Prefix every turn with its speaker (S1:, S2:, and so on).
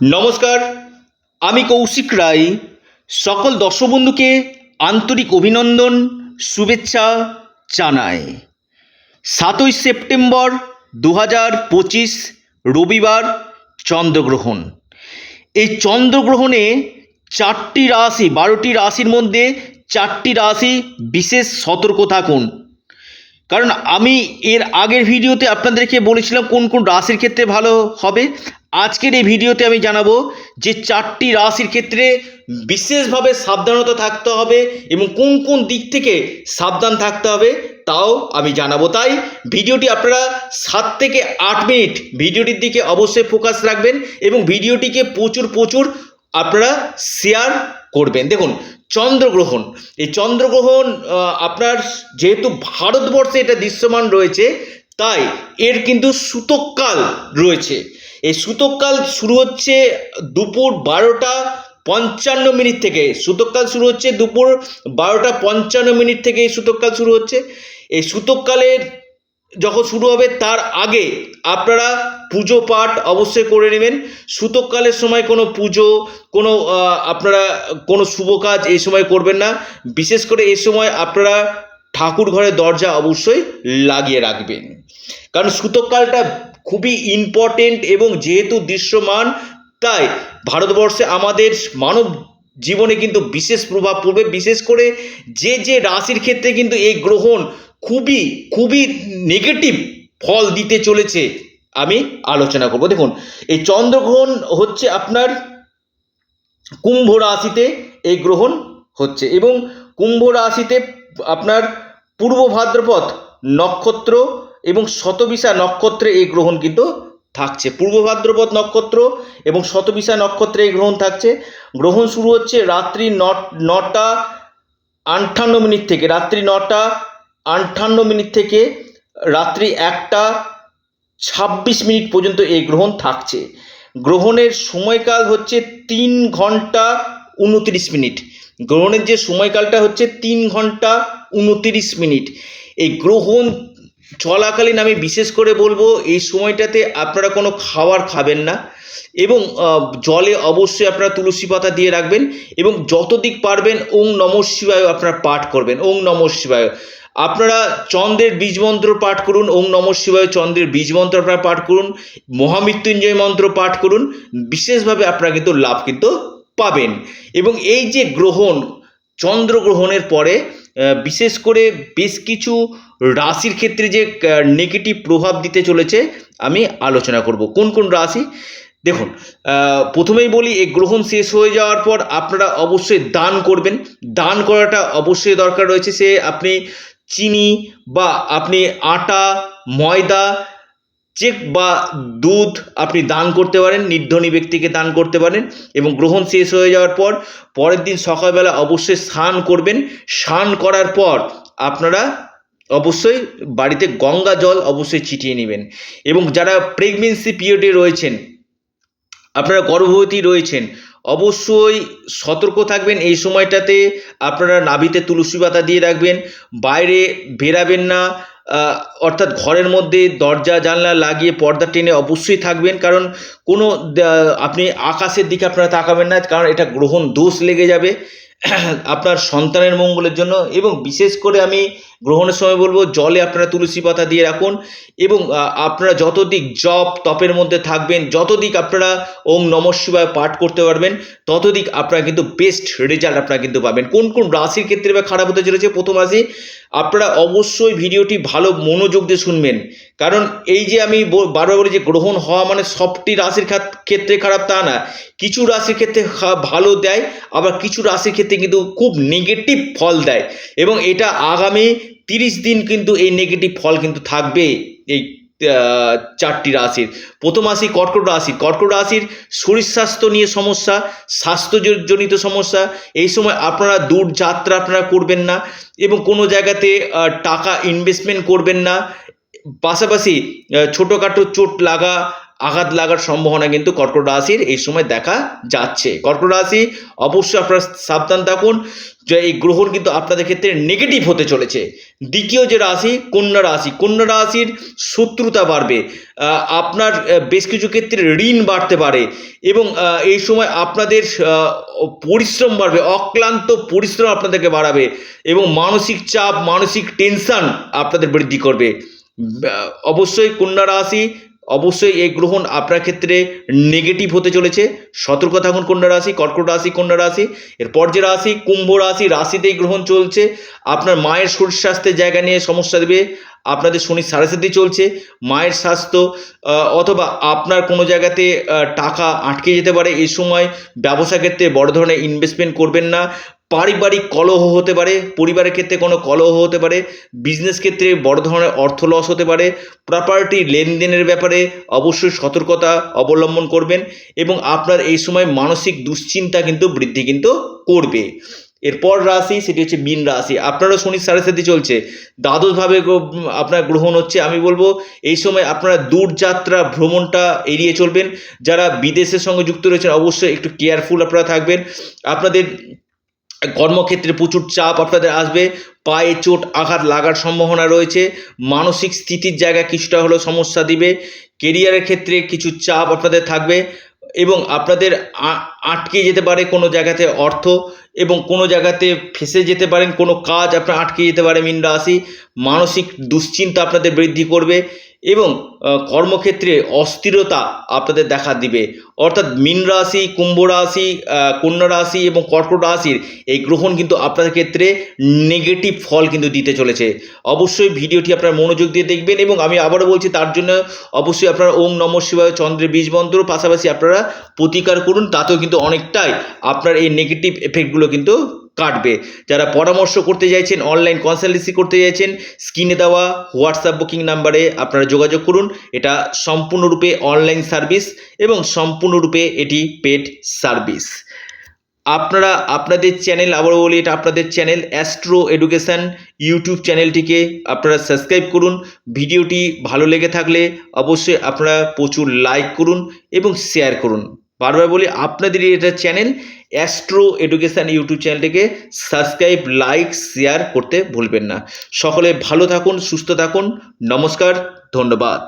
S1: নমস্কার, আমি কৌশিক রায়। সকল দর্শক আন্তরিক অভিনন্দন, শুভেচ্ছা জানাই। সাতই সেপ্টেম্বর দু হাজার পঁচিশ, রবিবার চন্দ্রগ্রহণ। এই চন্দ্রগ্রহণে চারটি রাশি, বারোটি রাশির মধ্যে চারটি রাশি বিশেষ সতর্ক থাকুন। কারণ আমি এর আগের ভিডিওতে আপনাদেরকে বলেছিলাম কোন কোন রাশির ক্ষেত্রে ভালো হবে। আজকের এই ভিডিওতে আমি জানাব যে চারটি রাশির ক্ষেত্রে বিশেষভাবে সাবধানতা থাকতে হবে এবং কোন কোন দিক থেকে সাবধান থাকতে হবে তাও আমি জানাব। তাই ভিডিওটি আপনারা সাত থেকে আট মিনিট ভিডিওটির দিকে অবশ্যই ফোকাস রাখবেন এবং ভিডিওটিকে প্রচুর প্রচুর আপনারা শেয়ার করবেন। দেখুন, চন্দ্রগ্রহণ। এই চন্দ্রগ্রহণ আপনার যেহেতু ভারতবর্ষে এটা দৃশ্যমান রয়েছে, তাই এর কিন্তু সূতককাল রয়েছে। এই সূতককাল শুরু হচ্ছে দুপুর বারোটা পঞ্চান্ন মিনিট থেকে। সূতককাল শুরু হচ্ছে দুপুর বারোটা পঞ্চান্ন মিনিট থেকে এই সূতককাল শুরু হচ্ছে। এই সূতককালের যখন শুরু হবে তার আগে আপনারা পুজো পাঠ অবশ্যই করে নেবেন। সূতককালের সময় কোনো পুজো, কোনো আপনারা কোনো শুভ কাজ এই সময় করবেন না। বিশেষ করে এই সময় আপনারা ঠাকুর ঘরের দরজা অবশ্যই লাগিয়ে রাখবেন। কারণ সূতককালটা খুবই ইম্পর্টেন্ট এবং যেহেতু দৃশ্যমান, তাই ভারতবর্ষে আমাদের মানব জীবনে কিন্তু বিশেষ প্রভাব পড়বে। বিশেষ করে যে যে রাশির ক্ষেত্রে কিন্তু এই গ্রহণ খুবই খুবই নেগেটিভ ফল দিতে চলেছে, আমি আলোচনা করব। দেখুন, এই চন্দ্রগ্রহণ হচ্ছে আপনার কুম্ভ রাশিতে এই গ্রহণ হচ্ছে এবং কুম্ভ রাশিতে আপনার পূর্ব ভাদ্রপদ নক্ষত্র এবং শতবিশা নক্ষত্রে এই গ্রহণ কিন্তু থাকছে। পূর্ব ভাদ্রপদ নক্ষত্র এবং শতবিশা নক্ষত্রে এই গ্রহণ থাকছে। গ্রহণ শুরু হচ্ছে রাত্রি নটা আটান্ন মিনিট থেকে। রাত্রি নটা আটান্ন মিনিট থেকে রাত্রি একটা ছাব্বিশ মিনিট পর্যন্ত এই গ্রহণ থাকছে। গ্রহণের সময়কাল হচ্ছে তিন ঘণ্টা উনত্রিশ মিনিট। গ্রহণের যে সময়কালটা হচ্ছে তিন ঘণ্টা উনত্রিশ মিনিট। এই গ্রহণ চলাকালীন আমি বিশেষ করে বলব, এই সময়টাতে আপনারা কোনো খাবার খাবেন না এবং জলে অবশ্যই আপনারা তুলসী পাতা দিয়ে রাখবেন এবং যত দিক পারবেন ওং নম শিবায় আপনারা পাঠ করবেন, ওং নম শিবায়। আপনারা চন্দ্রের বীজ মন্ত্র পাঠ করুন, ওং নম শিবায় চন্দ্রের বীজ মন্ত্র আপনারা পাঠ করুন, মহামৃত্যুঞ্জয় মন্ত্র পাঠ করুন, বিশেষভাবে আপনারা কিন্তু লাভ কিন্তু পাবেন। এবং এই যে গ্রহণ চন্দ্রগ্রহণের পরে বিশেষ করে বেশ কিছু রাশির ক্ষেত্রে যে নেগেটিভ প্রভাব দিতে চলেছে, আমি আলোচনা করব। কোন কোন রাশি? দেখুন প্রথমেই বলি এই গ্রহণ শেষ হয়ে যাওয়ার পর আপনারা অবশ্যই দান করবেন। দান করাটা অবশ্যই দরকার রয়েছে। সে আপনি চিনি বা আপনি আটা, ময়দা চেক বা দুধ আপনি দান করতে পারেন, নির্ধনী ব্যক্তিকে দান করতে পারেন এবং গ্রহণ শেষ হয়ে যাওয়ার পর পরের দিন সকালবেলা অবশ্যই স্নান করবেন। স্নান করার পর আপনারা অবশ্যই বাড়িতে গঙ্গা জল অবশ্যই ছিটিয়ে নেবেন এবং যারা প্রেগনেন্সি পিরিয়ডে রয়েছেন, আপনারা গর্ভবতী রয়েছেন, অবশ্যই সতর্ক থাকবেন। এই সময়টাতে আপনারা নাভিতে তুলসী পাতা দিয়ে রাখবেন, বাইরে বেরাবেন না অর্থাৎ ঘরের মধ্যে দরজা, জানলা লাগিয়ে পর্দা টেনে অবশ্যই থাকবেন। কারণ কোনো আপনি আকাশের দিকে আপনারা তাকাবেন না, কারণ এটা গ্রহণ দোষ লেগে যাবে। আপনার সন্তানের মঙ্গলের জন্য এবং বিশেষ করে আমি গ্রহণের সময় বলব, জলে আপনারা তুলসী পাতা দিয়ে রাখুন এবং আপনারা যত দিক জপ তপের মধ্যে থাকবেন যত দিক আপনারা ওম নম শিবায় পাঠ করতে পারবেন তত দিক আপনারা কিন্তু বেস্ট রেজাল্ট আপনারা কিন্তু পাবেন। কোন কোন রাশির ক্ষেত্রে বা খারাপ হতে চলেছে প্রথম রাশি? আপনারা অবশ্যই ভিডিওটি ভালো মনোযোগ দিয়ে শুনবেন। কারণ এই যে আমি বারবার বলি যে গ্রহণ হওয়া মানে সবটি রাশির ক্ষেত্রে খারাপ তা না। কিছু রাশির ক্ষেত্রে ভালো দেয়, আবার কিছু রাশির ক্ষেত্রে কিন্তু খুব নেগেটিভ ফল দেয়। এবং এটা আগামী তিরিশ দিন কিন্তু এই নেগেটিভ ফল কিন্তু থাকবে এই চারটি রাশির। প্রথম রাশি কর্কট রাশি। কর্কট রাশির শরীর স্বাস্থ্য নিয়ে সমস্যা, স্বাস্থ্যজনিত সমস্যা, এই সময় আপনারা দূর যাত্রা আপনারা করবেন না এবং কোনো জায়গাতে টাকা ইনভেস্টমেন্ট করবেন না। পাশাপাশি ছোটোখাটো চোট লাগা আঘাত লাগার সম্ভাবনা কিন্তু কর্কট রাশির এই সময় দেখা যাচ্ছে। কর্কট রাশি, অবশ্যই আপনারা সাবধান থাকুন যে এই গ্রহণ কিন্তু আপনাদের ক্ষেত্রে নেগেটিভ হতে চলেছে। দ্বিতীয় যে রাশি, কন্যা রাশি, কন্যা রাশির শত্রুতা বাড়বে। আপনার বেশ কিছু ক্ষেত্রে ঋণ বাড়তে পারে এবং এই সময় আপনাদের পরিশ্রম বাড়বে, অক্লান্ত পরিশ্রম আপনাদেরকে বাড়াবে এবং মানসিক চাপ, মানসিক টেনশন আপনাদের বৃদ্ধি করবে। অবশ্যই কন্যা রাশি অবশ্যই এই গ্রহণ আপনার ক্ষেত্রে নেগেটিভ হতে চলেছে। সতর্ক থাকুন কন্যা রাশি, কর্কট রাশি, কন্যা রাশি। এরপর যে রাশি, কুম্ভ রাশি, রাশিতেই গ্রহণ চলছে। আপনার মায়ের শরীর স্বাস্থ্যের জায়গা নিয়ে সমস্যা দেবে। আপনাদের শনি সাড়ে চলছে। মায়ের স্বাস্থ্য অথবা আপনার কোনো জায়গাতে টাকা আটকে যেতে পারে। এই সময় ব্যবসা ক্ষেত্রে বড় ধরনের ইনভেস্টমেন্ট করবেন না। পারিবারিক কলহ হতে পারে, পরিবারের ক্ষেত্রে কোনো কলহ হতে পারে বিজনেস ক্ষেত্রে বড় ধরনের অর্থ লস হতে পারে প্রপার্টি লেনদেনের ব্যাপারে অবশ্যই সতর্কতা অবলম্বন করবেন এবং আপনার এই সময় মানসিক দুশ্চিন্তা কিন্তু বৃদ্ধি কিন্তু করবে। এরপর রাশি সেটি হচ্ছে মীন রাশি। আপনারও শনি সাড়ে সাথে চলছে। দ্বাদশভাবে আপনার গ্রহণ হচ্ছে, আমি বলব এই সময় আপনারা দূরযাত্রা ভ্রমণটা এড়িয়ে চলবেন। যারা বিদেশের সঙ্গে যুক্ত রয়েছেন, অবশ্যই একটু কেয়ারফুল আপনারা থাকবেন। আপনাদের কর্মক্ষেত্রে প্রচুর চাপ আপনাদের আসবে, পায়ে চোট আঘাত লাগার সম্ভাবনা রয়েছে, মানসিক স্থিতির জায়গায় কিছুটা হলেও সমস্যা দিবে কেরিয়ারের ক্ষেত্রে কিছু চাপ আপনাদের থাকবে এবং আপনাদের আটকে যেতে পারে কোনো জায়গাতে অর্থ এবং কোনো জায়গাতে ফেসে যেতে পারেন, কোনো কাজ আপনার আটকে যেতে পারে মিন রাশি, মানসিক দুশ্চিন্তা আপনাদের বৃদ্ধি করবে এবং কর্মক্ষেত্রে অস্থিরতা আপনাদের দেখা দিবে। অর্থাৎ মীন রাশি, কুম্ভ রাশি কন্যা রাশি এবং কর্কট রাশির এই গ্রহণ কিন্তু আপনাদের ক্ষেত্রে নেগেটিভ ফল কিন্তু দিতে চলেছে। অবশ্যই ভিডিওটি আপনার মনোযোগ দিয়ে দেখবেন এবং আমি আবারও বলছি, তার জন্য অবশ্যই আপনারা ওম নম শিবায় চন্দ্রের বীজ মন্ত্র পাশাপাশি আপনারা প্রতিকার করুন, তাতেও কিন্তু অনেকটাই আপনার এই নেগেটিভ এফেক্টগুলো কিন্তু কাটবে। যারা পরামর্শ করতে চাইছেন অনলাইন কনসালটেন্সি করতে চাইছেন স্ক্রিনে দেওয়া হোয়াটসঅ্যাপ বুকিং নাম্বারে আপনারা যোগাযোগ করুন। এটা সম্পূর্ণরূপে অনলাইন সার্ভিস এবং সম্পূর্ণরূপে এটি পেড সার্ভিস আপনারা আপনাদের চ্যানেল আবারও বলি, এটা আপনাদের চ্যানেল অ্যাস্ট্রো এডুকেশান ইউটিউব চ্যানেলটিকে আপনারা সাবস্ক্রাইব করুন। ভিডিওটি ভালো লেগে থাকলে অবশ্যই আপনারা প্রচুর লাইক করুন এবং শেয়ার করুন। বারবার বলি আপনাদের এটা চ্যানেল অ্যাস্ট্রো এডুকেশান ইউটিউব চ্যানেলটিকে সাবস্ক্রাইব লাইক শেয়ার করতে ভুলবেন না। সকলে ভালো থাকুন, সুস্থ থাকুন। নমস্কার, ধন্যবাদ।